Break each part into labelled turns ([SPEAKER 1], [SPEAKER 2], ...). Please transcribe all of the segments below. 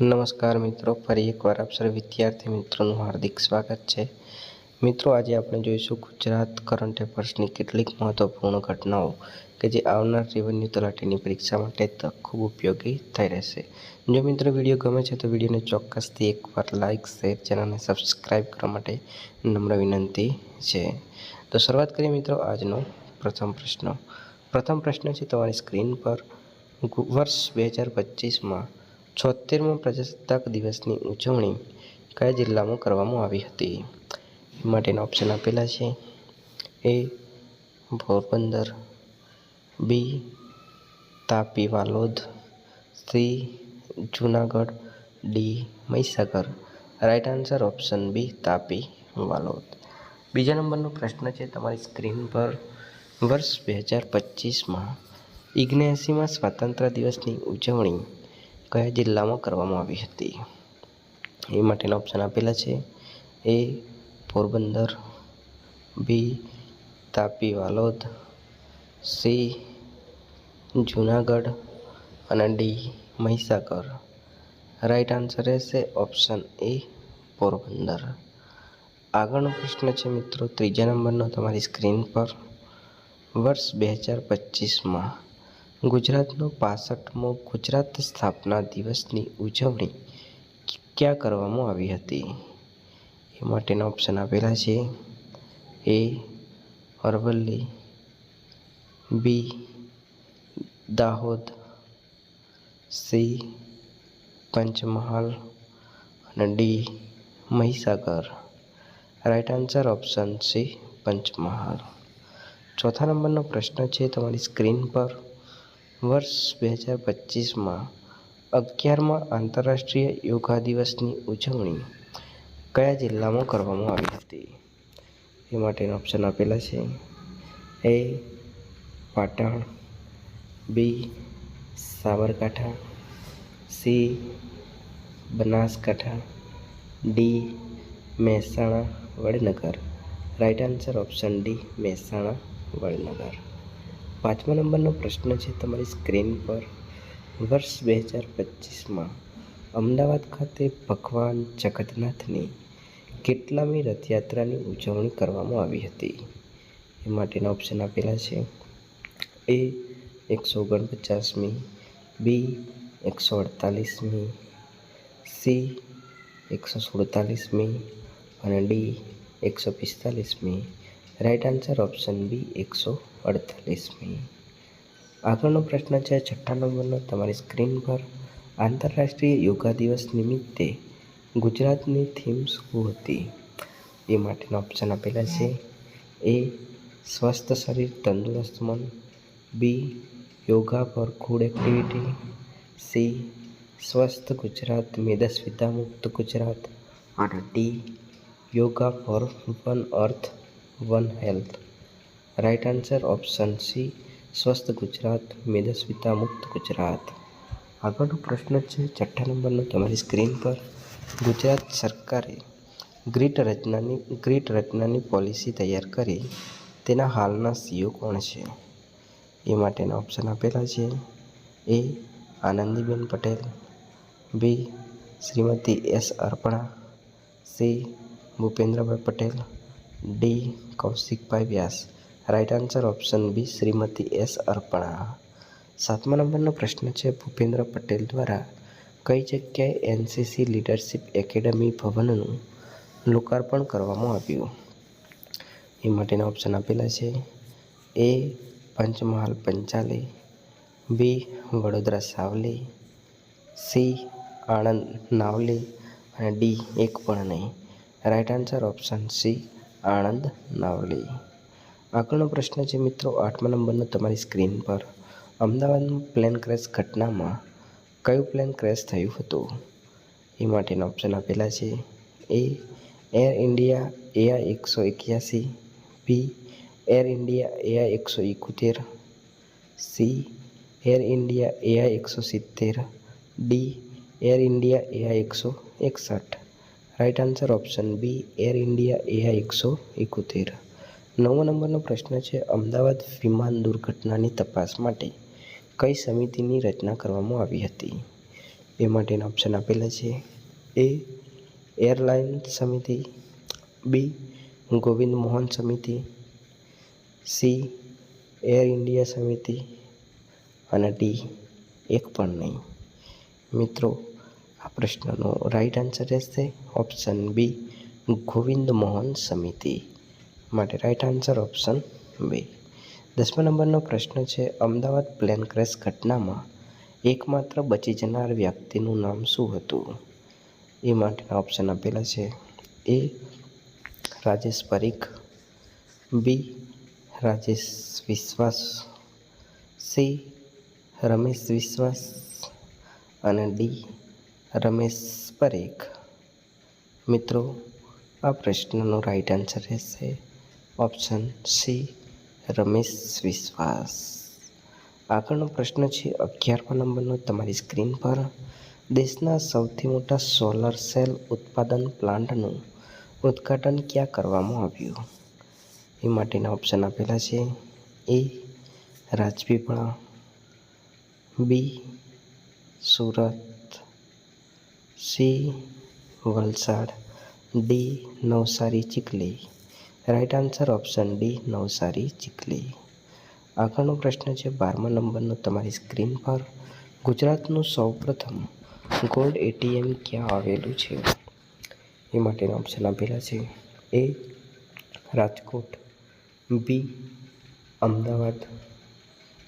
[SPEAKER 1] નમસ્કાર મિત્રો, ફરી એકવાર આપ સર્વ વિદ્યાર્થી મિત્રોનું હાર્દિક સ્વાગત છે. મિત્રો, આજે આપણે જોઈશું ગુજરાત કરંટ અફેર્સની કેટલીક મહત્વપૂર્ણ ઘટનાઓ કે જે આવનાર રેવન્યુ તલાટીની પરીક્ષા માટે ખૂબ ઉપયોગી થઈ રહેશે. જો મિત્રો વીડિયો ગમે છે તો વિડીયોને ચોક્કસથી એકવાર લાઇક શેર, ચેનલને સબસ્ક્રાઈબ કરવા માટે નમ્ર વિનંતી છે. તો શરૂઆત કરીએ મિત્રો આજનો પ્રથમ પ્રશ્ન. પ્રથમ પ્રશ્ન છે, તમારી સ્ક્રીન પર વર્ષ બે હજાર પચીસમાં છોતેરમો પ્રજાસત્તાક દિવસની ઉજવણી કયા જિલ્લામાં કરવામાં આવી હતી? માટેના ઓપ્શન આપેલા છે. A, Porbandar. B, Tapi Valod. C, Junagadh. D, Mahisagar. Right answer option B Tapi Valod. બીજા નંબરનો પ્રશ્ન છે, તમારી સ્ક્રીન પર વર્ષ બે હજાર પચીસમાં ઇગ્નેસીમાં સ્વાતંત્ર્ય દિવસની ઉજવણી કયા જિલ્લામાં કરવામાં આવી હતી? એ માટેના ઓપ્શન આપેલા છે. A Porbandar B Tapi Valod C Junagadh અને ડી મહીસાગર. રાઈટ આન્સર રહેશે ઓપ્શન એ પોરબંદર. આગળનો પ્રશ્ન છે મિત્રો, ત્રીજા નંબરનો તમારી સ્ક્રીન પર. વર્ષ બે હજાર પચીસમાં ગુજરાતનો પાસઠમો ગુજરાત સ્થાપના દિવસની ઉજવણી ક્યાં કરવામાં આવી હતી? એ માટેના ઓપ્શન આપેલા છે. A Aravalli. B Dahod. C Panchmahal. અને D Mahisagar. Right answer option C Panchmahal. ચોથા નંબરનો પ્રશ્ન છે, તમારી સ્ક્રીન પર. વર્ષ બે હજાર પચીસમાં અગિયારમાં આંતરરાષ્ટ્રીય યોગા દિવસની ઉજવણી કયા જિલ્લામાં કરવામાં આવી હતી? એ માટેના ઓપ્શન આપેલા છે. A Patan B Sabarkantha C Banaskantha D Mahesana Vadnagar. Right answer option D Mahesana Vadnagar. પાંચમા નંબરનો પ્રશ્ન છે તમારી સ્ક્રીન પર. વર્ષ બે હજાર પચીસમાં અમદાવાદ ખાતે ભગવાન જગન્નાથની કેટલામી રથયાત્રાની ઉજવણી કરવામાં આવી હતી. એ માટેના ઓપ્શન આપેલા છે. એ એકસો ઓગણપચાસમી, બી એકસો અડતાલીસમી, સી એકસો સુડતાલીસમી અને ડી એકસો પિસ્તાલીસમી. રાઈટ આન્સર ઓપ્શન બી એકસો અડતાલીસમી. આગળનો પ્રશ્ન છે, છઠ્ઠા નંબરનો, તમારી સ્ક્રીન પર આંતરરાષ્ટ્રીય યોગા દિવસ નિમિત્તે ગુજરાતની થીમ શું હતી? એ માટેના ઓપ્શન આપેલા છે. એ સ્વસ્થ શરીર, તંદુરસ્ત મન. B yoga for good activity C સ્વસ્થ ગુજરાત, મેદસ્વિતા મુક્ત ગુજરાત. અને D yoga for one earth one health. Right answer option C, સ્વસ્થ ગુજરાત, મેદસ્વિતા મુક્ત ગુજરાત. આગળનો પ્રશ્ન છે, છઠ્ઠા નંબરનો તમારી સ્ક્રીન પર. ગુજરાત સરકારે ગ્રીટ રચનાની ગ્રીટ રચનાની પોલિસી તૈયાર કરી. તેના હાલના સીઓ કોણ છે? એ માટેના ઓપ્શન આપેલા છે. A, Anandiben Patel. B, Shrimati S Arpana. C, Bhupendrabhai Patel. D Kaushikbhai Vyas. Right answer option B Shrimati S Arpana. સાતમા નંબરનો પ્રશ્ન છે, ભૂપેન્દ્ર પટેલ દ્વારા કઈ જગ્યાએ એનસીસી લીડરશિપ એકેડમી ભવનનું લોકાર્પણ કરવામાં આવ્યું? એ માટેના ઓપ્શન આપેલા છે A Panchmahal Panchale B Vadodara Savli C Anand Navli અને ડી એક પણ નહીં. Right answer option C Anand Navli. આગળનો પ્રશ્ન છે, મિત્રો, આઠમા નંબરનો તમારી સ્ક્રીન પર અમદાવાદમાં પ્લેન ક્રેશ ઘટનામાં કયું પ્લેન ક્રેશ થયું હતું? એ માટેના ઓપ્શન આપેલા છે. એ, એર ઇન્ડિયા એઆઈ એકસો એક્યાસી, બી, એર ઇન્ડિયા એઆઈ એકસો એકોતેર, સી, એર ઇન્ડિયા એઆઈ એકસો સિત્તેર, ડી, એર ઇન્ડિયા એઆઈ એકસો એકસઠ. Right answer option B Air India AI એકસો એકોતેર નવો નંબરનો પ્રશ્ન છે, અમદાવાદ વિમાન દુર્ઘટનાની તપાસ માટે કઈ સમિતિની રચના કરવામાં આવી હતી? એ માટેના ઓપ્શન આપેલા છે એ એરલાઇન સમિતિ બી ગોવિંદ મોહન સમિતિ સી એર ઇન્ડિયા સમિતિ અને ડી એક પણ નહીં. મિત્રો આ પ્રશ્નનો રાઈટ આન્સર રહેશે. ઓપ્શન બી ગોવિંદ મોહન સમિતિ માટે રાઈટ આન્સર ઓપ્શન બી દસમા નંબરનો પ્રશ્ન છે, અમદાવાદ પ્લેન ક્રેશ ઘટનામાં એકમાત્ર બચી જનાર વ્યક્તિનું નામ શું હતું? એ માટેના ઓપ્શન આપેલા છે. એ રાજેશ પરીખ. બી રાજેશ વિશ્વાસ. સી રમેશ વિશ્વાસ. અને ડી રમેશ પરેખ. મિત્રો, આ પ્રશ્નનો રાઈટ આન્સર રહેશે ઓપ્શન સી રમેશ વિશ્વાસ. આગળનો પ્રશ્ન છે, અગિયારમા નંબરનો તમારી સ્ક્રીન પર દેશના સૌથી મોટા સોલર સેલ ઉત્પાદન પ્લાન્ટનું ઉદ્ઘાટન ક્યાં કરવામાં આવ્યું? એ માટેના ઓપ્શન આપેલા છે, A Rajpipla, B, Surat. C, Valsad. D, Navsari, Chikhli. Right answer option D Navsari, Chikhli. આગળનો પ્રશ્ન છે બારમા નંબરનો તમારી સ્ક્રીન પર. ગુજરાતનું સૌપ્રથમ ગોલ્ડ એટીએમ ક્યાં આવેલું છે? એ માટેના ઓપ્શન આપેલા છે. A Rajkot. B Ahmedabad.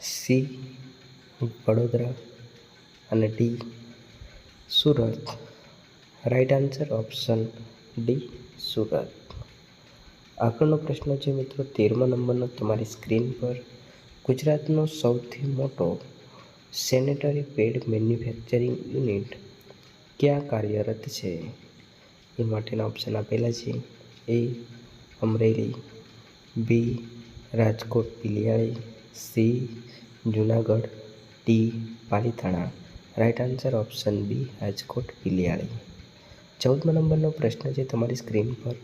[SPEAKER 1] C Vadodara. અને D Surat. Right answer option D Surat. આગળનો પ્રશ્ન છે મિત્રો, તેરમા નંબરનો તમારી સ્ક્રીન પર ગુજરાતનો સૌથી મોટો સેનેટરી પેડ મેન્યુફેક્ચરિંગ યુનિટ ક્યાં કાર્યરત છે? એ માટેના ઓપ્શન આપેલા છે. A Amreli. B Rajkot Piliyali C Junagadh. D Palitana. Right answer option B Rajkot, Piliyali. ચૌદમા નંબરનો પ્રશ્ન છે તમારી સ્ક્રીન પર.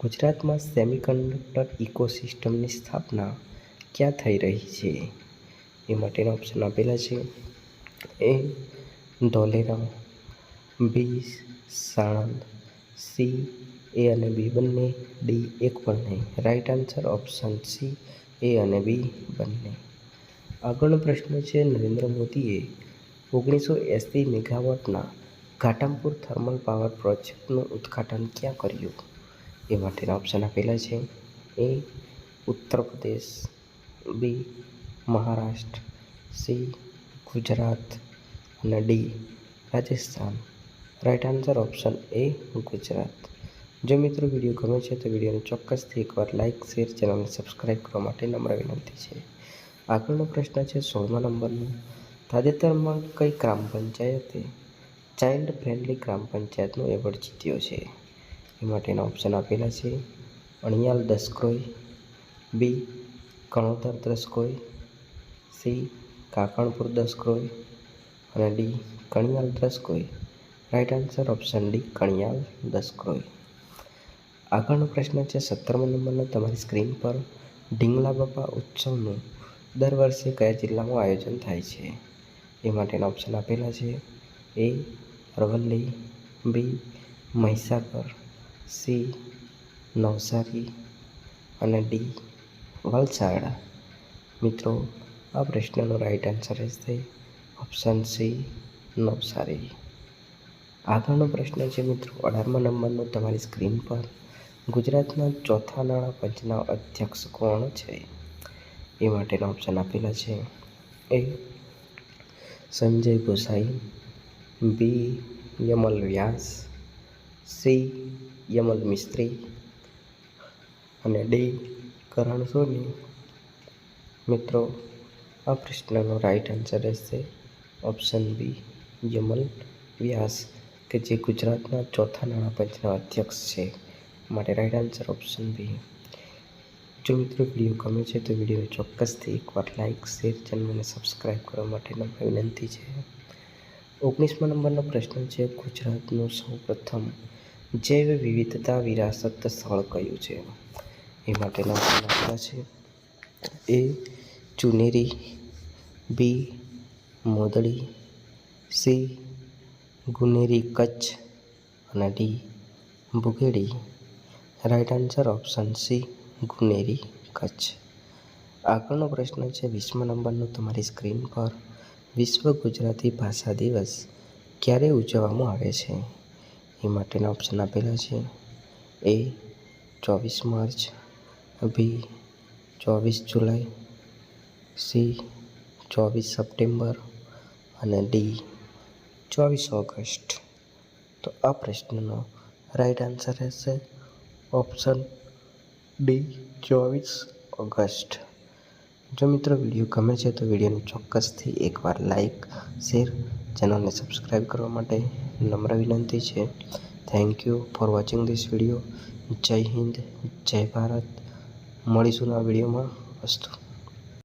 [SPEAKER 1] ગુજરાતમાં સેમિકન્ડક્ટર ઇકોસિસ્ટમની સ્થાપના ક્યાં થઈ રહી છે? એ માટેના ઓપ્શન આપેલા છે. A Dholera B Sanand. C A અને બી બંને ડી એક પણ નહીં right answer option C A અને બી બંને. આગળનો પ્રશ્ન છે નરેન્દ્ર મોદીએ ઓગણીસો એંસી મેગાવોટના ઘાટમપુર થર્મલ પાવર પ્રોજેક્ટનું ઉદ્ઘાટન ક્યાં કર્યું? એ માટેના ઓપ્શન આપેલા છે. એ, ઉત્તર પ્રદેશ, બી, મહારાષ્ટ્ર, સી, ગુજરાત અને D, Rajasthan. Right answer option A, Gujarat. જો મિત્રો વીડિયો ગમે છે તો વિડીયોને ચોક્કસથી એકવાર લાઇક શેર, ચેનલને સબસ્ક્રાઈબ કરવા માટે નમ્ર વિનંતી છે. આગળનો પ્રશ્ન છે સોળમા નંબરનો. તાજેતરમાં કઈ ગ્રામ પંચાયતે ચાઇલ્ડ ફ્રેન્ડલી ગ્રામ પંચાયતનો એવોર્ડ જીત્યો છે? એ માટેના ઓપ્શન આપેલા છે. અણિયાલ દસક્રોઈ, બી, કણોતર દસક્રોઈ, સી, કાકણપુર દસક્રોઈ અને D, Kaniyal Daskroi. Right answer option D, Kaniyal Daskroi. આગળનો પ્રશ્ન છે, સત્તરમો નંબરનો તમારી સ્ક્રીન પર ઢીંગલા બાપા ઉત્સવનું દર વર્ષે કયા જિલ્લામાં આયોજન થાય છે? એ માટેના ઓપ્શન આપેલા છે. A Aravalli B Mahisagar C Navsari અને ડી વલસાડ. મિત્રો, આ પ્રશ્નનો રાઈટ આન્સર થઈ ઓપ્શન સી નવસારી. આગળનો પ્રશ્ન છે મિત્રો, અઢારમા નંબરનો તમારી સ્ક્રીન પર ગુજરાતના ચોથા નાણાં પંચના અધ્યક્ષ કોણ છે? એ માટેના ઓપ્શન આપેલા છે. A Sanjay Gosai, B. Yamal Vyas, C. Yamal Mistry અને ડી. કરણ સોની. મિત્રો, આ પ્રશ્નનો રાઈટ આન્સર રહેશે ઓપ્શન બી. યમલ વ્યાસ, કે જે ગુજરાતના ચોથા નાણાં પંચના અધ્યક્ષ છે. માટે રાઈટ આન્સર ઓપ્શન બી. જો મિત્રો વીડિયો ગમે છે તો વીડિયો ચોક્કસથી એકવાર લાઇક શેર ચેનલને સબસ્ક્રાઈબ કરવા માટે વિનંતી છે. ઓગણીસમા નંબરનો પ્રશ્ન છે, ગુજરાતનું સૌપ્રથમ જૈવ વિવિધતા વિરાસત સ્થળ કયું છે? એ માટેના આપેલા છે. A Chuneri, B Modadi C Guneri Kutch અને D Bugedi right answer option C Guneri Kutch. આગળનો પ્રશ્ન છે વીસમા નંબરનો તમારી સ્ક્રીન પર. વિશ્વ ગુજરાતી ભાષા દિવસ ક્યારે ઉજવવામાં આવે છે? એ માટેના ઓપ્શન આપેલા છે. એ ચોવીસ માર્ચ, બી ચોવીસ જુલાઈ, સી ચોવીસ સપ્ટેમ્બર અને ડી ચોવીસ ઓગસ્ટ. તો આ પ્રશ્નનો રાઈટ આન્સર રહેશે. ઓપ્શન ડી ચોવીસ ઓગસ્ટ. જો મિત્રો વીડિયો ગમે છે તો વિડીયોને ચોક્કસથી એકવાર લાઈક, શેર, ચેનલને સબસ્ક્રાઈબ કરવા માટે નમ્ર વિનંતી છે. Thank you for watching this video. જય હિન્દ, જય ભારત. મળીશું આ વિડીયોમાં. વસ્તુ